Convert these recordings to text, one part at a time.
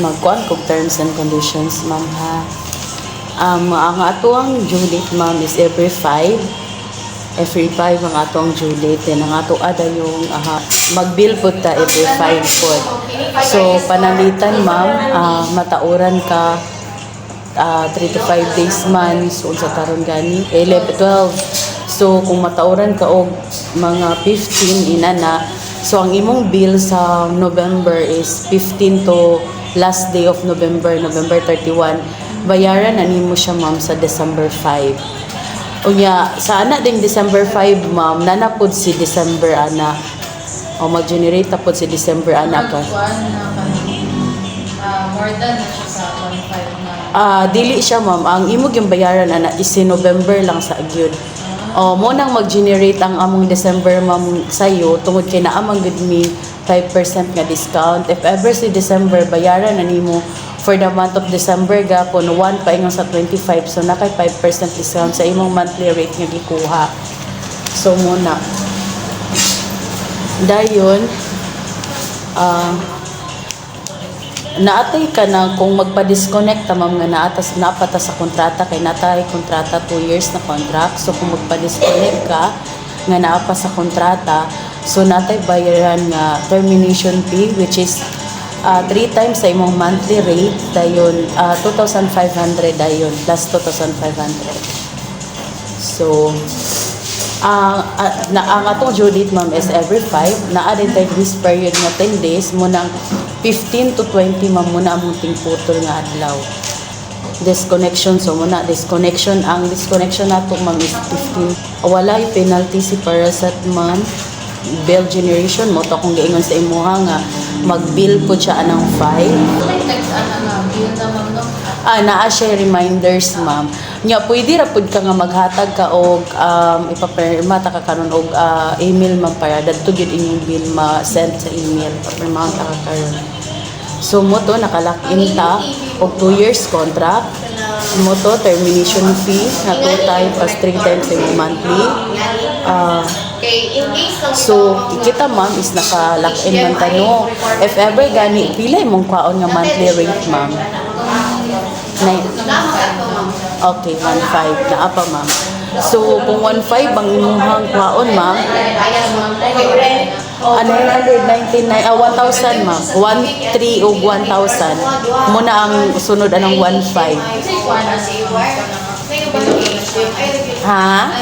magkuan kog terms and conditions ma'am ha. Um, ang atuang due date ma'am is every 5 every 5 ang atong due date then ang ato ada yung aha mag-bill pud ta every 5 pod so panalitan ma'am ah, matauran ka ah, 3 to 5 days man so unsa karon gani? 11 12 so kung matauran ka og mga 15 ina na. So ang imong bill sa November is 15 to last day of November November 31 bayaran na nimo siya ma'am sa December 5 Unya, sa ana ding December 5, ma'am, nanapod si December ana. O mag-generate na pod si December ana ka. Kani ah, more than na siya sa 1.5 na. Ah, dili siya ma'am. Ang imo gyung bayaran ana is si November lang sa agyud. O mo nang mag-generate ang among December ma'am sayo tungod kay naa man gud mi 5% nga discount. If ever si December bayaran na nimo for the month of December gapon 1 pa ingon sa 25 so na kay 5% discount sa imong monthly rate nga gikuha. So muna. Dayon ah naatay ka na kung magpa-disconnect ta ma'am nga naatas napata sa kontrata kay natay kontrata 2 years na contract. So kung magpa-disconnect ka nga naapa sa kontrata so natay bayaran nga termination fee which is uh, 3 times sa imong monthly rate dayon ah, 2,500 dayon plus 2,500 so ang ah, na ang atong due date ma'am is every 5 na added tayo this period nga 10 days mo nang 15 to 20 ma'am muna among tingputol nga adlaw. Disconnection so muna disconnection. Ang disconnection nato ma'am is 15 walay penalty si Parasat ma'am. Bill generation mo to kung giingon sa imuha nga mag-bill po siya anang 5 May text ana nga no. Ah, naa siya reminders, ma'am. Nya pwede ra pud ka nga maghatag ka og um ipaperma ta ka karon og ah, email ma'am para dadto gyud inyong bill ma-send sa email paperma ta ka karon. So mo to nakalock in ta og 2 years contract. Mo to termination fee na total pas 3 times yung monthly. Ah, So, kita ma'am is naka-lock in man tano. If ever gani, pila imong kwaon nga monthly rate ma'am? Nine. Okay, 1.5. Naa pa ma'am. So, kung 1.5 ang imuhang kwaon ma'am, ano 999, ah, 1,000 ma'am. 1,3 o 1,000. Muna ang sunod anong 1.5. Ha?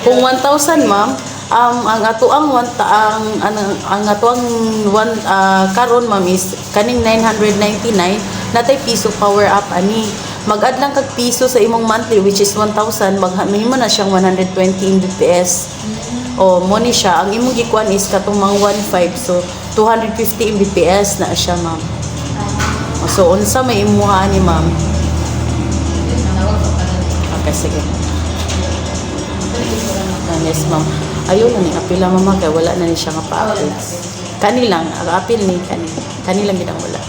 Kung 1,000 ma'am, um, ang ato ang one, ang ang, ang ato ang one ah, karon ma'am is kaning 999 natay piso power up ani. Mag-add lang kag piso sa imong monthly which is 1,000 maghimo na siyang 120 Mbps o mo ni siya. Ang imong gikuan is katong mga 1.5 so 250 Mbps na siya ma'am. So unsa may imuha ni ma'am okay sige Ah, yes, ma'am. Ayaw na ni apil lang mama kay wala na ni siya nga pa-apil. Kani lang, ang apil ni kani. Kani lang gid ang wala.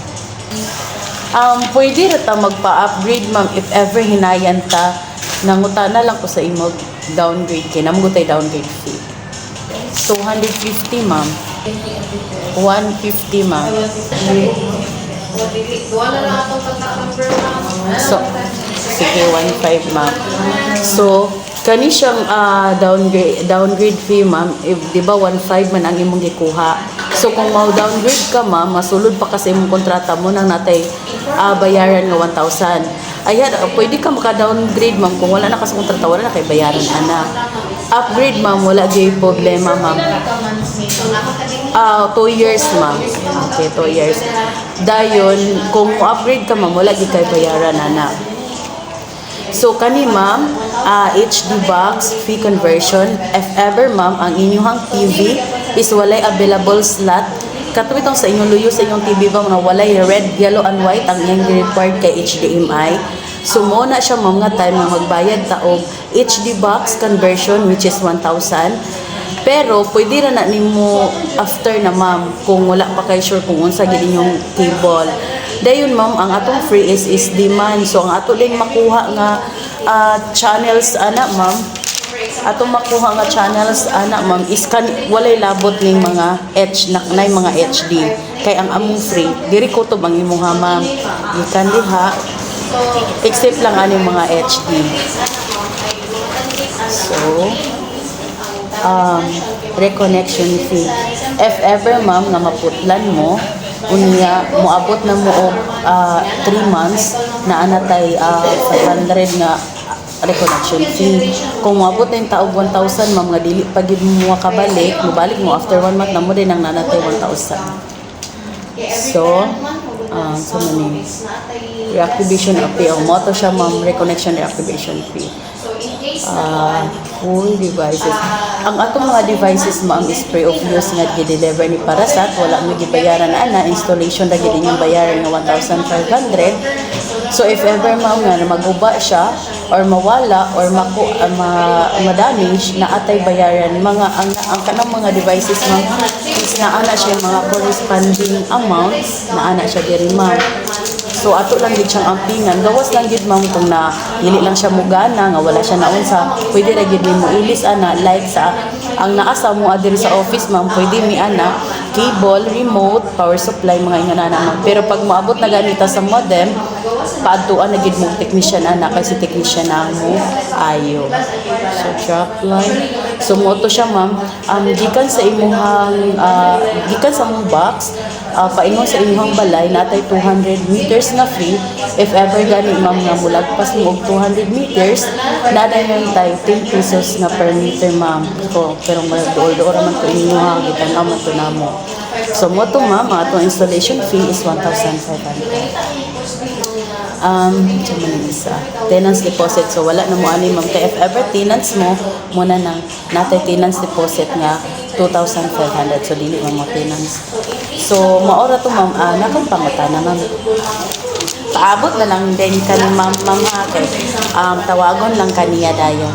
Um, pwede ra ta magpa-upgrade ma'am if ever hinayan ta nangutana lang ko sa imo downgrade kay namo tay downgrade fee. 250 ma'am. 150 ma'am. So, sige, 1.5 ma'am. So, kani siyang ah, downgrade downgrade fee ma'am, if di ba 1.5 man ang imong gikuha. So kung mau downgrade ka ma'am, masulod pa kasi imong kontrata mo nang natay ah, bayaran nga 1,000. Ayan, ah, pwede ka maka-downgrade ma'am kung wala na kasi kontrata, wala na kay bayaran ana. Upgrade ma'am, wala gyud problema ma'am. Ah, two years ma'am. Okay, two years. Dayon, kung upgrade ka ma'am, wala gyud kay bayaran ana. So kani ma'am, ah, HD box fee conversion. If ever ma'am ang inyong TV is walay available slot Katuwid ang sa inyong luyo sa inyong TV ba nga walay red, yellow, and white ang inyong required kay HDMI. So mo na siya ma'am nga time nga magbayad ta og HD box conversion which is 1,000. Pero pwede ra na nimo after na ma'am kung wala pa kay sure kung unsa gid inyong cable. Dayon ma'am ang atong free is is demand. So ang ato din makuha nga ah, channels ana ma'am atong makuha nga channels ana ma'am is kan walay labot ning mga H na nay mga HD kay ang among free diri ko to bang imuha ma'am gikan diha except lang ani mga HD so um, reconnection fee. If ever ma'am nga maputlan mo, unya moabot na mo og 3 months na anatay uh, 500 nga reconnection fee. Kung moabot na yung taog 1,000 ma'am nga dili pa gid mo kabalik, mobalik mo after 1 month na mo din ang nanatay 1,000. So, uh, so many reactivation fee. O, mo to siya ma'am, reconnection reactivation fee uh, full devices. Ang atong mga devices ma'am is free of use nga gi-deliver ni Parasat, wala mo gibayaran ana, installation ra gid inyong bayaran nga 1,500. So if ever ma'am nga maguba siya or mawala or maku uh, ma, ma-damage na atay bayaran mga ang, ang kanang mga devices ma'am is na ana siya mga corresponding amount na ana siya diri ma'am. So ato lang gid siyang ampingan. Gawas lang gid ma'am kung na dili lang siya mugana nga wala siya naunsa. Pwede ra gid mo ilis ana like sa ang naasa mo adiri sa office ma'am, pwede mi ana cable, remote, power supply mga ingana ma'am. Pero pag moabot na ganita sa modem, paadtuan na gid mo technician ana kasi technician na mo ayo. So drop line. So mo to siya ma'am, um, gikan sa imuhang ah, gikan sa mong box, uh, paingon sa inyong balay natay 200 meters na free if ever gani ma'am nga mulagpas mo og 200 meters naday yung tayo 10 pesos nga per meter ma'am so pero magdool-dool raman to inyo ha gitan naman to namo so mo to ma'am atong installation fee is 1,500 um, sa. Tenants deposit. So, wala na mo ani ma'am. Kaya if ever tenants mo, muna nang natay tenants deposit nga 2,500. So, dili mo mo tenants. So, maora to ma'am, ah, nakang pangutana ma'am. Paabot na lang din ka ni ma'am, ma'am ha, kay um, tawagon lang kaniya dayon.